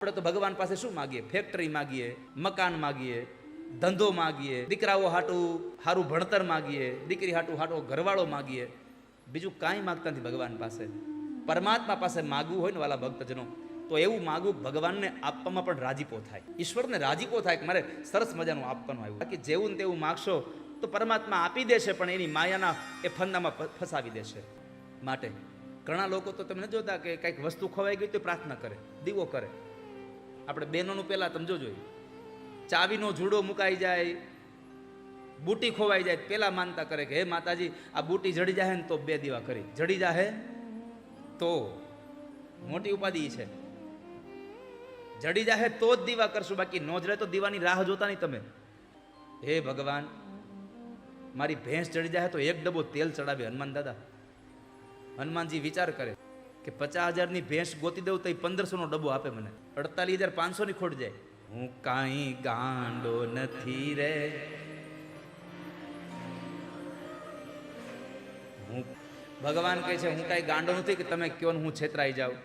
આપણે તો ભગવાન પાસે શું માગીએ? ફેક્ટરી માગીએ, મકાન માગીએ, ધંધો માગીએ, દીકરાઓ હાટું સારું ભણતર માગીએ, દીકરી હાટું હાટો ઘરવાળો માગીએ. બીજું કાંઈ માગતા નથી ભગવાન પાસે. પરમાત્મા પાસે માગવું હોય ને વાલા ભક્તજનો, તો એવું માગવું ભગવાનને આપવામાં પણ રાજીપો થાય. ઈશ્વરને રાજીપો થાય કે મારે સરસ મજાનું આપવાનું આવ્યું. બાકી જેવું ને તેવું માગશો તો પરમાત્મા આપી દેશે, પણ એની માયાના એ ફંદામાં ફસાવી દેશે. માટે ઘણા લોકો તો તમે જોતા કે કંઈક વસ્તુ ખોવાઈ ગઈ તો પ્રાર્થના કરે, દીવો કરે. આપણે બહેનોનું પહેલાં તમે જોજો ચાવીનો જુડો મુકાઈ જાય, બુટી ખોવાઈ જાય, પહેલાં માનતા કરે કે, હે માતાજી, આ બુટી જડી જાહે ને તો બે દીવા કરી. જડી જાહે તો મોટી ઉપાધિ છે. જડી જાહે તો જ દીવા કરશું, બાકી નો જડે તો દીવાની રાહ જોતા નહીં તમે. હે ભગવાન, મારી ભેંસ ચડી જાય તો એક ડબ્બો તેલ ચડાવે હનુમાન દાદા. હનુમાનજી વિચાર કરે. કે પચાસ હજારની ભેંસ ગોતી દઉં તો એ પંદરસોનો ડબ્બો આપે મને. અડતાલીસ હજાર પાંચસોની ખોટ જાય. હું કાંઈ ગાંડો નથી રે. હું ભગવાન કહે છે, હું કાંઈ ગાંડો નથી કે તમે કયો હું છેતરાઈ જાઉં.